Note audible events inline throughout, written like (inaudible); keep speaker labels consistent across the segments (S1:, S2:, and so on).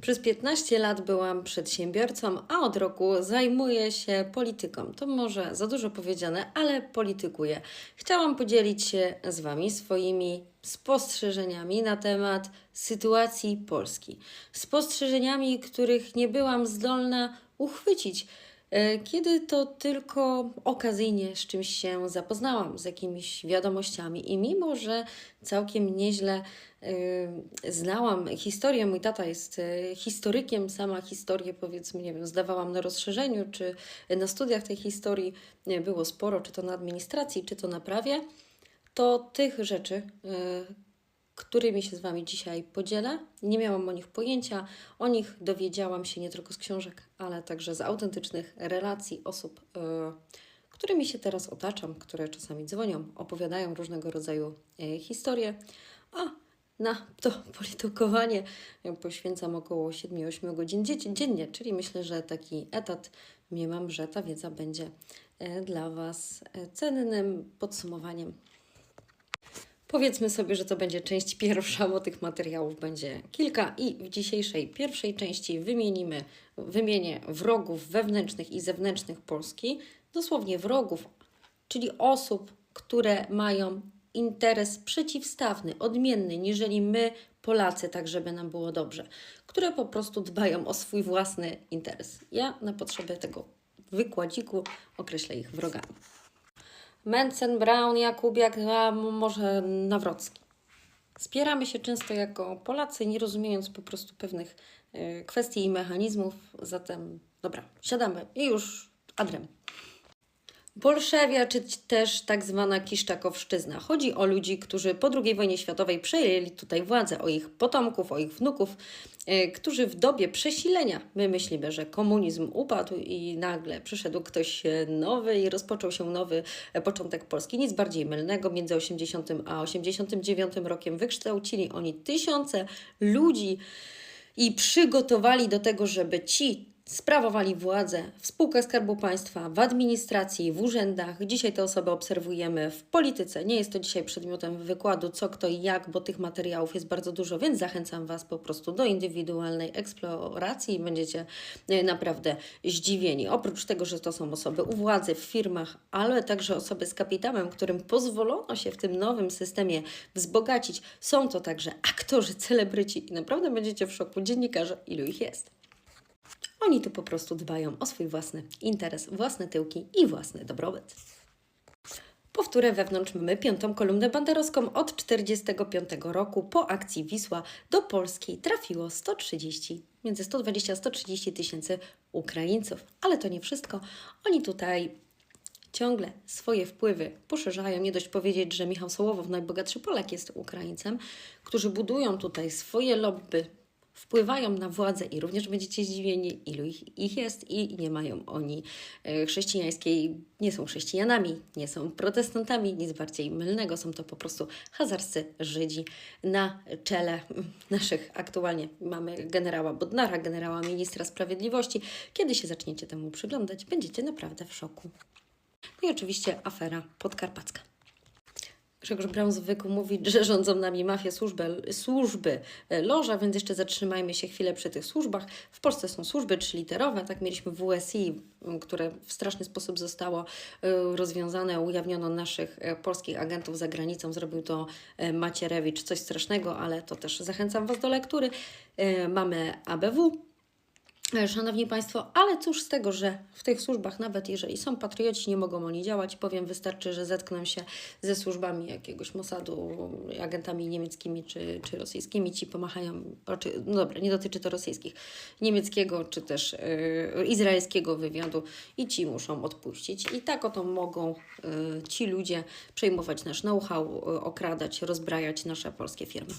S1: Przez 15 lat byłam przedsiębiorcą, a od roku zajmuję się polityką. To może za dużo powiedziane, ale politykuję. Chciałam podzielić się z Wami swoimi spostrzeżeniami na temat sytuacji Polski. Spostrzeżeniami, których nie byłam zdolna uchwycić. E, Kiedy to tylko okazyjnie z czymś się zapoznałam, z jakimiś wiadomościami, i mimo, że całkiem nieźle y, znałam historię, mój tata jest y, historykiem, sama historię, powiedzmy, nie wiem, zdawałam na rozszerzeniu, czy na studiach tej historii było sporo, czy to na administracji, czy to na prawie, to tych rzeczy, którymi się z Wami dzisiaj podzielę. Nie miałam o nich pojęcia. O nich dowiedziałam się nie tylko z książek, ale także z autentycznych relacji osób, y, którymi się teraz otaczam, które czasami dzwonią, opowiadają różnego rodzaju y, historie. A na to (laughs) politykowanie poświęcam około 7-8 godzin dzie- dziennie, czyli myślę, że taki etat mniemam, że ta wiedza będzie y, dla Was cennym podsumowaniem Powiedzmy sobie, że to będzie część pierwsza, bo tych materiałów będzie kilka i w dzisiejszej pierwszej części wymienimy, wymienię wrogów wewnętrznych i zewnętrznych Polski, dosłownie wrogów, czyli osób, które mają interes przeciwstawny, odmienny, niżeli my, Polacy, tak żeby nam było dobrze, które po prostu dbają o swój własny interes. Ja na potrzeby tego wykładziku określę ich wrogami. Mencen, Braun, Jakubiak, a może Nawrocki. Spieramy się często jako Polacy, nie rozumiejąc po prostu pewnych y, kwestii i mechanizmów. Zatem, dobra, siadamy i już adrem. Bolszewia, czy też tak zwana Kiszczakowszczyzna. Chodzi o ludzi, którzy po II wojnie światowej przejęli tutaj władzę, o ich potomków, o ich wnuków, e, którzy w dobie przesilenia, my myślimy, że komunizm upadł i nagle przyszedł ktoś e, nowy i rozpoczął się nowy e, początek Polski. Nic bardziej mylnego. Między 80 a 89 rokiem wykształcili oni tysiące ludzi i przygotowali do tego, żeby ci sprawowali władzę w spółkach Skarbu Państwa, w administracji, w urzędach. Dzisiaj te osoby obserwujemy w polityce. Nie jest to dzisiaj przedmiotem wykładu, co, kto i jak, bo tych materiałów jest bardzo dużo, więc zachęcam Was po prostu do indywidualnej eksploracji i będziecie e, naprawdę zdziwieni. Oprócz tego, że to są osoby u władzy w firmach, ale także osoby z kapitałem, którym pozwolono się w tym nowym systemie wzbogacić, są to także aktorzy, celebryci i naprawdę będziecie w szoku dziennikarze, ilu ich jest. Oni tu po prostu dbają o swój własny interes, własne tyłki i własny dobrobyt. Powtórę wewnątrz mamy piątą kolumnę banderowską od 1945 roku. Po akcji Wisła do Polski trafiło 130, między 120 a 130 tysięcy Ukraińców. Ale to nie wszystko. Oni tutaj ciągle swoje wpływy poszerzają. Nie dość powiedzieć, że Michał Sołowow, najbogatszy Polak, jest Ukraińcem, którzy budują tutaj swoje lobby, wpływają na władzę i również będziecie zdziwieni, ilu ich, ich jest i nie mają oni e, chrześcijańskiej, nie są chrześcijanami, nie są protestantami, nic bardziej mylnego, są to po prostu hazarscy Żydzi na czele (laughs) naszych aktualnie mamy generała Bodnara, generała ministra sprawiedliwości. Kiedy się zaczniecie temu przyglądać, będziecie naprawdę w szoku. No i oczywiście afera podkarpacka. Grzegorz Braun zwykł mówić, że rządzą nami mafie, służby, służby e, loża, więc jeszcze zatrzymajmy się chwilę przy tych służbach. W Polsce są służby trzyliterowe, tak mieliśmy WSI, które w straszny sposób zostało e, rozwiązane, ujawniono naszych e, polskich agentów za granicą, zrobił to Macierewicz, coś strasznego, ale to też zachęcam Was do lektury. Mamy ABW, Szanowni Państwo, ale cóż z tego, że w tych służbach, nawet jeżeli są patrioci, nie mogą oni działać. Powiem, wystarczy, że zetkną się ze służbami jakiegoś Mossadu, agentami niemieckimi czy, czy rosyjskimi, ci pomachają, oczy, no dobra, nie dotyczy to rosyjskich, niemieckiego czy też e, izraelskiego wywiadu i ci muszą odpuścić. I tak oto mogą e, ci ludzie przejmować nasz know-how, e, okradać, rozbrajać nasze polskie firmy.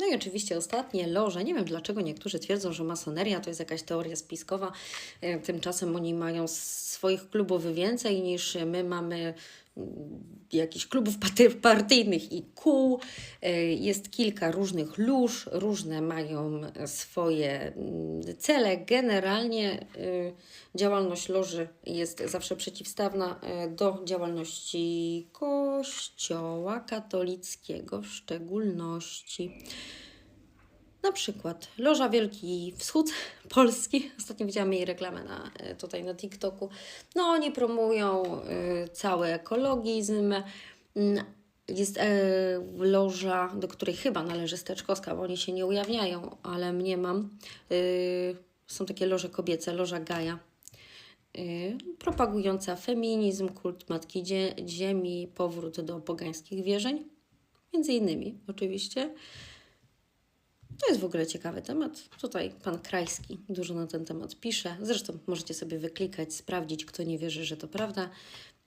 S1: No i oczywiście ostatnie, loże. Nie wiem dlaczego niektórzy twierdzą, że masoneria to jest jakaś teoria spiskowa. E, Tymczasem oni mają swoich klubów więcej niż my mamy jakichś klubów partyjnych i kół. E, Jest kilka różnych lóż, różne mają swoje mm, cele. Generalnie e, działalność loży jest zawsze przeciwstawna e, do działalności Kościoła katolickiego w szczególności. Na przykład Loża Wielki Wschód (laughs) Polski. Ostatnio widziałam jej reklamę na, e, tutaj na TikToku. No oni promują y, cały ekologizm. Mm, Jest e, loża, do której chyba należy Steczkowska, bo oni się nie ujawniają, ale mnie mam. Y, są takie loże kobiece, loża Gaja. Y, propagująca feminizm, kult Matki Zie- Ziemi, powrót do pogańskich wierzeń. Między innymi, oczywiście. To jest w ogóle ciekawy temat. Tutaj pan Krajski dużo na ten temat pisze. Zresztą możecie sobie wyklikać, sprawdzić, kto nie wierzy, że to prawda.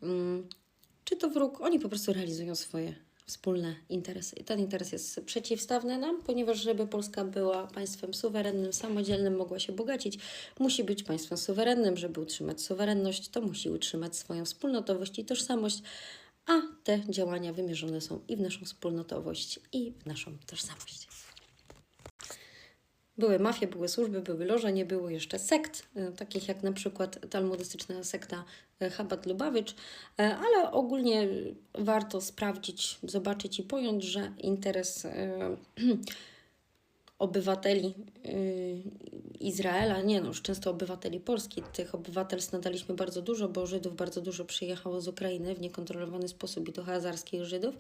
S1: Mm, Czy to wróg? Oni po prostu realizują swoje wspólne interesy. I ten interes jest przeciwstawny nam, ponieważ żeby Polska była państwem suwerennym, samodzielnym, mogła się bogacić, musi być państwem suwerennym. Żeby utrzymać suwerenność, to musi utrzymać swoją wspólnotowość i tożsamość, a te działania wymierzone są i w naszą wspólnotowość, i w naszą tożsamość. Były mafie, były służby, były loże, nie było jeszcze sekt, e, takich jak na przykład talmudystyczna sekta e, Chabad Lubawicz, e, ale ogólnie warto sprawdzić, zobaczyć i pojąć, że interes (clears throat) obywateli y, Izraela, nie no, już często obywateli Polski, tych obywatelstw nadaliśmy bardzo dużo, bo Żydów bardzo dużo przyjechało z Ukrainy w niekontrolowany sposób i to hazarskich Żydów.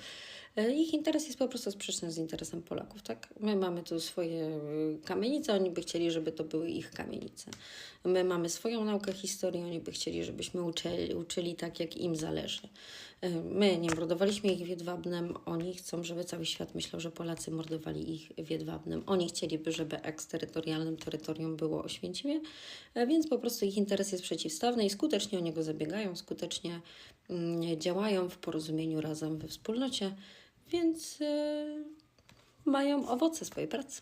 S1: Y, Ich interes jest po prostu sprzeczny z interesem Polaków, tak? My mamy tu swoje y, kamienice, oni by chcieli, żeby to były ich kamienice. My mamy swoją naukę historii, oni by chcieli, żebyśmy uczyli, uczyli tak, jak im zależy. My nie mordowaliśmy ich Wiedwabnem, oni chcą, żeby cały świat myślał, że Polacy mordowali ich Wiedwabnem. Oni chcieliby, żeby eksterytorialnym terytorium było Oświęcimie, e, więc po prostu ich interes jest przeciwstawny i skutecznie o niego zabiegają, skutecznie mm, działają w porozumieniu razem we wspólnocie, więc e, mają owoce swojej pracy.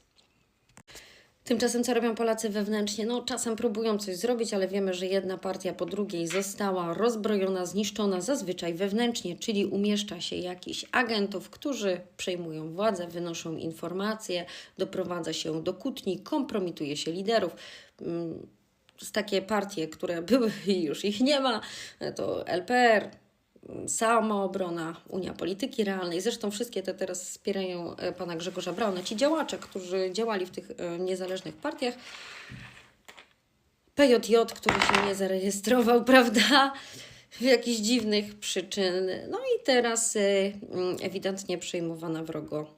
S1: Tymczasem co robią Polacy wewnętrznie? No czasem próbują coś zrobić, ale wiemy, że jedna partia po drugiej została rozbrojona, zniszczona zazwyczaj wewnętrznie, czyli umieszcza się jakichś agentów, którzy przejmują władzę, wynoszą informacje, doprowadza się do kłótni, kompromituje się liderów. Mm, takie partie, które (laughs) były i już ich nie ma, to LPR, Samoobrona, Unia Polityki Realnej. Zresztą wszystkie te teraz wspierają e, pana Grzegorza Brauna. Ci działacze, którzy działali w tych e, niezależnych partiach. PJJ, który się nie zarejestrował, (laughs) prawda? W jakichś dziwnych przyczyn. No i teraz e, mm, ewidentnie przejmowana wrogo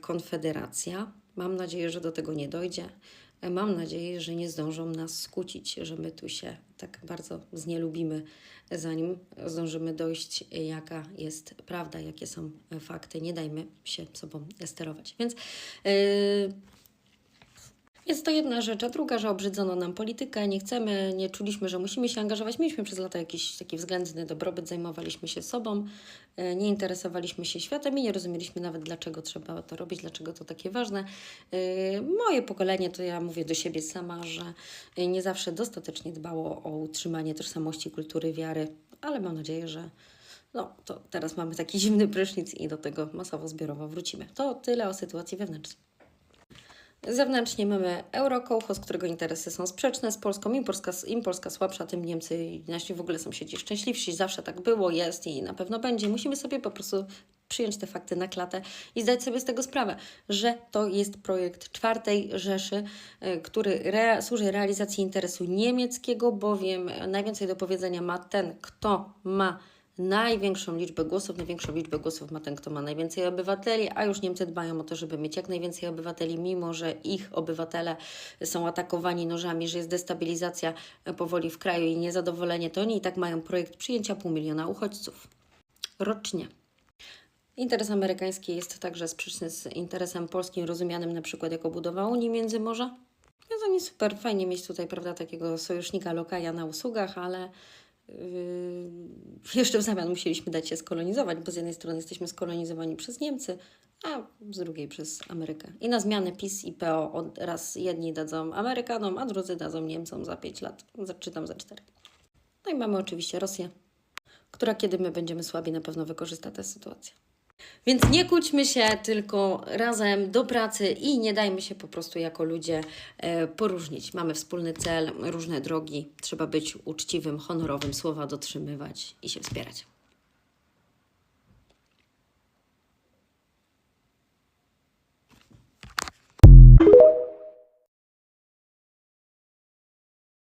S1: Konfederacja. Mam nadzieję, że do tego nie dojdzie. Mam nadzieję, że nie zdążą nas skłócić, że my tu się tak bardzo znielubimy, zanim zdążymy dojść, jaka jest prawda, jakie są fakty. Nie dajmy się sobą sterować. Więc yy, jest to jedna rzecz, a druga, że obrzydzono nam politykę, nie chcemy, nie czuliśmy, że musimy się angażować. Mieliśmy przez lata jakiś taki względny dobrobyt, zajmowaliśmy się sobą, e, nie interesowaliśmy się światem i nie rozumieliśmy nawet, dlaczego trzeba to robić, dlaczego to takie ważne. E, Moje pokolenie, to ja mówię do siebie sama, że nie zawsze dostatecznie dbało o utrzymanie tożsamości, kultury, wiary, ale mam nadzieję, że no, to teraz mamy taki zimny prysznic i do tego masowo, zbiorowo wrócimy. To tyle o sytuacji wewnętrznej. Zewnętrznie mamy Eurokołchos, którego interesy są sprzeczne z Polską. Im Polska, Im Polska słabsza, tym Niemcy i nasi w ogóle sąsiedzi szczęśliwsi. Zawsze tak było, jest i na pewno będzie. Musimy sobie po prostu przyjąć te fakty na klatę i zdać sobie z tego sprawę, że to jest projekt czwartej Rzeszy, y, który służy realizacji interesu niemieckiego, bowiem najwięcej do powiedzenia ma ten, kto ma największą liczbę głosów, największą liczbę głosów ma ten, kto ma najwięcej obywateli, a już Niemcy dbają o to, żeby mieć jak najwięcej obywateli, mimo że ich obywatele są atakowani nożami, że jest destabilizacja e, powoli w kraju i niezadowolenie, to oni i tak mają projekt przyjęcia pół miliona uchodźców rocznie. Interes amerykański jest także sprzeczny z interesem polskim, rozumianym na przykład jako budowa Unii Międzymorza. Więc oni super fajnie mieć tutaj, prawda, takiego sojusznika lokaja na usługach, ale jeszcze w zamian musieliśmy dać się skolonizować, bo z jednej strony jesteśmy skolonizowani przez Niemcy, a z drugiej przez Amerykę. I na zmianę PiS i PO od raz jedni dadzą Amerykanom, a drudzy dadzą Niemcom za 5 lat, za, czy tam za 4. No i mamy oczywiście Rosję, która kiedy my będziemy słabi, na pewno wykorzysta tę sytuację. Więc nie kłóćmy się, tylko razem do pracy i nie dajmy się po prostu jako ludzie e, poróżnić. Mamy wspólny cel, różne drogi. Trzeba być uczciwym, honorowym, słowa dotrzymywać i się wspierać.